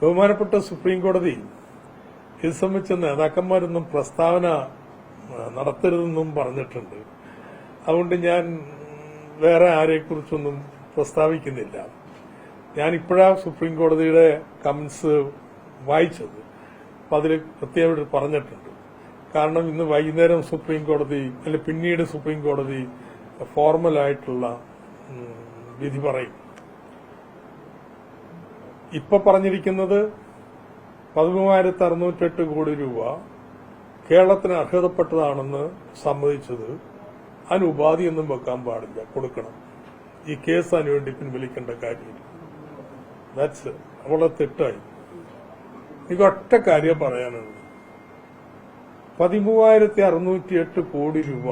ബഹുമാനപ്പെട്ട സുപ്രീം കോടതി ഇത് സംബന്ധിച്ച നേതാക്കന്മാരൊന്നും പ്രസ്താവന നടത്തരുതെന്നും പറഞ്ഞിട്ടുണ്ട്. അതുകൊണ്ട് ഞാൻ വേറെ ആരെക്കുറിച്ചൊന്നും പ്രസ്താവിക്കുന്നില്ല. ഞാൻ ഇപ്പോഴാണ് സുപ്രീം കോടതിയുടെ കമന്റ്സ് വായിച്ചത്. അപ്പൊ അതിൽ പ്രത്യേകം പറഞ്ഞിട്ടുണ്ട്. കാരണം ഇന്ന് വൈകുന്നേരം സുപ്രീം കോടതി അല്ലെ പിന്നീട് സുപ്രീം കോടതി ഫോർമലായിട്ടുള്ള വിധി പറയും. ഇപ്പൊ പറഞ്ഞിരിക്കുന്നത് പതിമൂവായിരത്തി അറുന്നൂറ്റെട്ട് കോടി രൂപ കേരളത്തിന് അർഹതപ്പെട്ടതാണെന്ന് സമ്മതിച്ചത് അതിന് ഉപാധിയൊന്നും വെക്കാൻ പാടില്ല കൊടുക്കണം. ഈ കേസ് അതിനുവേണ്ടി പിൻവലിക്കേണ്ട കാര്യമില്ല ദാറ്റ്സ് അവളെ തെറ്റായി. എനിക്ക് ഒറ്റ കാര്യം പറയാനുള്ളത്. പതിമൂവായിരത്തി അറുന്നൂറ്റി എട്ട് കോടി രൂപ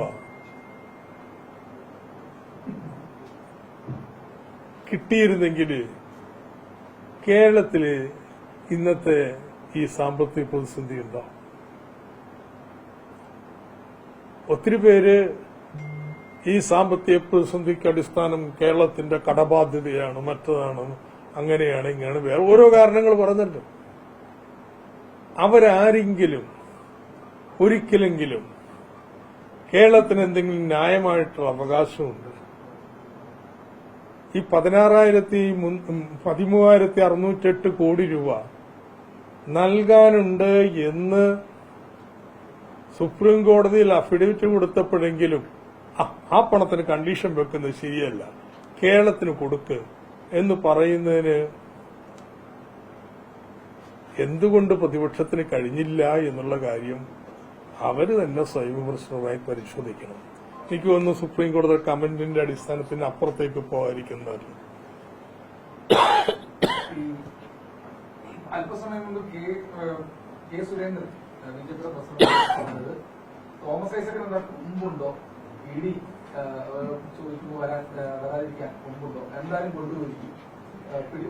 കിട്ടിയിരുന്നെങ്കിൽ കേരളത്തിൽ ഇന്നത്തെ ഈ സാമ്പത്തിക പ്രതിസന്ധി ഉണ്ടോ ഒത്തിരി പേര് ഈ സാമ്പത്തിക പ്രതിസന്ധിക്ക് അടിസ്ഥാനം കേരളത്തിന്റെ കടബാധ്യതയാണ് മറ്റതാണ് അങ്ങനെയാണ് ഇങ്ങനെയാണ് വേറെ ഓരോ കാരണങ്ങൾ പറഞ്ഞല്ലോ അവരാരെങ്കിലും ഒരിക്കലെങ്കിലും കേരളത്തിന് എന്തെങ്കിലും ന്യായമായിട്ടുള്ള അവകാശമുണ്ട് ഈ പതിനാറായിരത്തി പതിമൂവായിരത്തി അറുന്നൂറ്റെട്ട് കോടി രൂപ നൽകാനുണ്ട് എന്ന് സുപ്രീം കോടതിയിൽ അഫിഡവിറ്റ് കൊടുത്തപ്പോഴെങ്കിലും ആ പണത്തിന് കണ്ടീഷൻ വെക്കുന്നത് ശരിയല്ല. കേരളത്തിന് കൊടുക്ക് എന്ന് പറയുന്നതിന് എന്തുകൊണ്ട് പ്രതിപക്ഷത്തിന് കഴിഞ്ഞില്ല എന്നുള്ള കാര്യം അവർ തന്നെ സ്വയം വിമർശനമായി പരിശോധിക്കണം. എനിക്ക് തോന്നുന്നു സുപ്രീം കോടതി കമന്റിന്റെ അടിസ്ഥാനത്തിന് അപ്പുറത്തേക്ക് പോകാതിരിക്കുന്നവർ. ഈ അല്പസമയം മുമ്പ് കെ സുരേന്ദ്രൻ തോമസ് എന്താ മുമ്പുണ്ടോ ഇടി ചോദിക്കുമ്പോൾ വരാൻ വരാതിരിക്കാൻ മുമ്പുണ്ടോ എന്തായാലും കൊണ്ടുപോയിരിക്കും.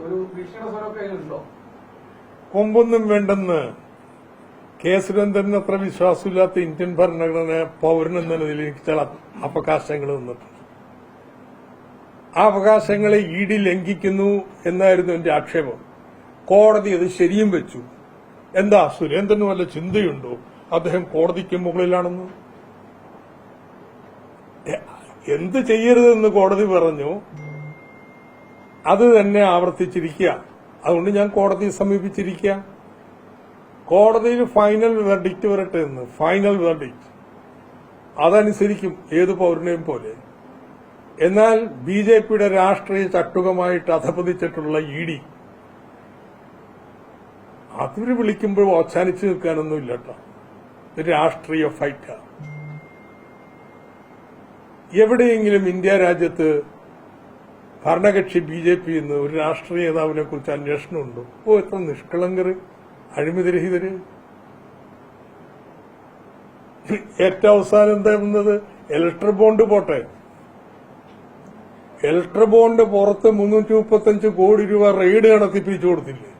ഒരു ഭീഷണ സ്വരമൊക്കെ അതിലുണ്ടോ? കൊമ്പൊന്നും വേണ്ടെന്ന് കെ സുരേന്ദ്രന് അത്ര വിശ്വാസമില്ലാത്ത ഇന്ത്യൻ ഭരണഘടന പൗരൻ എന്ന നിലയിൽ എനിക്ക് ചില അവകാശങ്ങൾ തന്നിട്ടുണ്ട്. ആ അവകാശങ്ങളെ ഇ ഡി ലംഘിക്കുന്നു എന്നായിരുന്നു എന്റെ ആക്ഷേപം. കോടതി അത് ശരിയും വെച്ചു. എന്താ സുരേന്ദ്രന് വല്ല ചിന്തയുണ്ടോ? അദ്ദേഹം കോടതിക്ക് മുകളിലാണെന്ന്? എന്ത് ചെയ്യരുതെന്ന് കോടതി പറഞ്ഞു. അത് തന്നെ ആവർത്തിച്ചിരിക്കുക. അതുകൊണ്ട് ഞാൻ കോടതിയെ സമീപിച്ചിരിക്കുക. കോടതിയിൽ ഫൈനൽ വെർഡിക്റ്റ് വരട്ടെ എന്ന്. ഫൈനൽ വെർഡിക്റ്റ് അതനുസരിക്കും ഏത് പൗരനെയും പോലെ. എന്നാൽ ബി ജെ പിയുടെ രാഷ്ട്രീയ ചട്ടുകമായിട്ട് അധപതിച്ചിട്ടുള്ള ഇ ഡി. അതിര് വിളിക്കുമ്പോൾ ഓച്ചാനിച്ചു നിൽക്കാനൊന്നും ഇല്ലട്ടോ രാഷ്ട്രീയ ഫൈറ്റാ എവിടെയെങ്കിലും ഇന്ത്യ രാജ്യത്ത് ഭരണകക്ഷി ബി ജെ പി എന്ന് ഒരു രാഷ്ട്രീയ നേതാവിനെ കുറിച്ച് അന്വേഷണമുണ്ടോ? ഓ എത്ര നിഷ്കളങ്കര്. അഴിമതിരഹിതര്. ഏറ്റവും അവസാനം എന്താ വന്നത്? ഇലക്ട്രിക് ബോണ്ട് പോട്ടെ. ഇലക്ട്രിക് ബോണ്ട് പുറത്ത് മുന്നൂറ്റി മുപ്പത്തഞ്ച് കോടി രൂപ റെയ്ഡ് നടത്തിപ്പിച്ചു കൊടുത്തില്ലേ?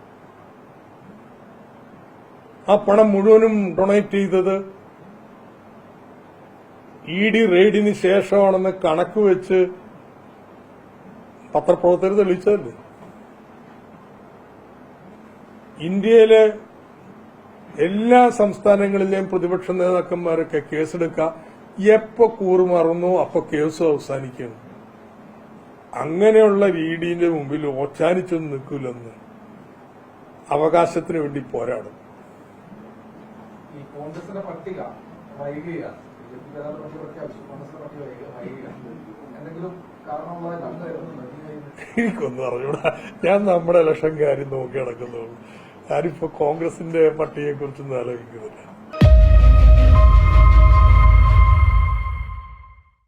ആ പണം മുഴുവനും ഡൊണേറ്റ് ചെയ്തത് ഇ ഡി റെയ്ഡിന് ശേഷമാണെന്ന് കണക്ക് വെച്ച് പത്രപ്രവർത്തകർ തെളിയിച്ചതല്ലേ? ഇന്ത്യയിലെ എല്ലാ സംസ്ഥാനങ്ങളിലെയും പ്രതിപക്ഷ നേതാക്കന്മാരൊക്കെ കേസെടുക്കുക എപ്പോ കൂറുമാറുന്നു അപ്പൊ കേസ് അവസാനിക്കുന്നു. അങ്ങനെയുള്ള രീതിന്റെ മുമ്പിൽ ഓച്ചാനിച്ചൊന്നും നിൽക്കില്ലെന്ന് അവകാശത്തിന് വേണ്ടി പോരാടും. കോൺഗ്രസിന്റെ പട്ടിക എനിക്കൊന്നും അറിഞ്ഞൂടാ. ഞാൻ നമ്മുടെ ഇലക്ഷൻ കാര്യം നോക്കി നടക്കുന്നുള്ളൂ ഞാനിപ്പോ കോൺഗ്രസിന്റെ പട്ടികയെ കുറിച്ചൊന്നും ആലോചിക്കുന്നില്ല.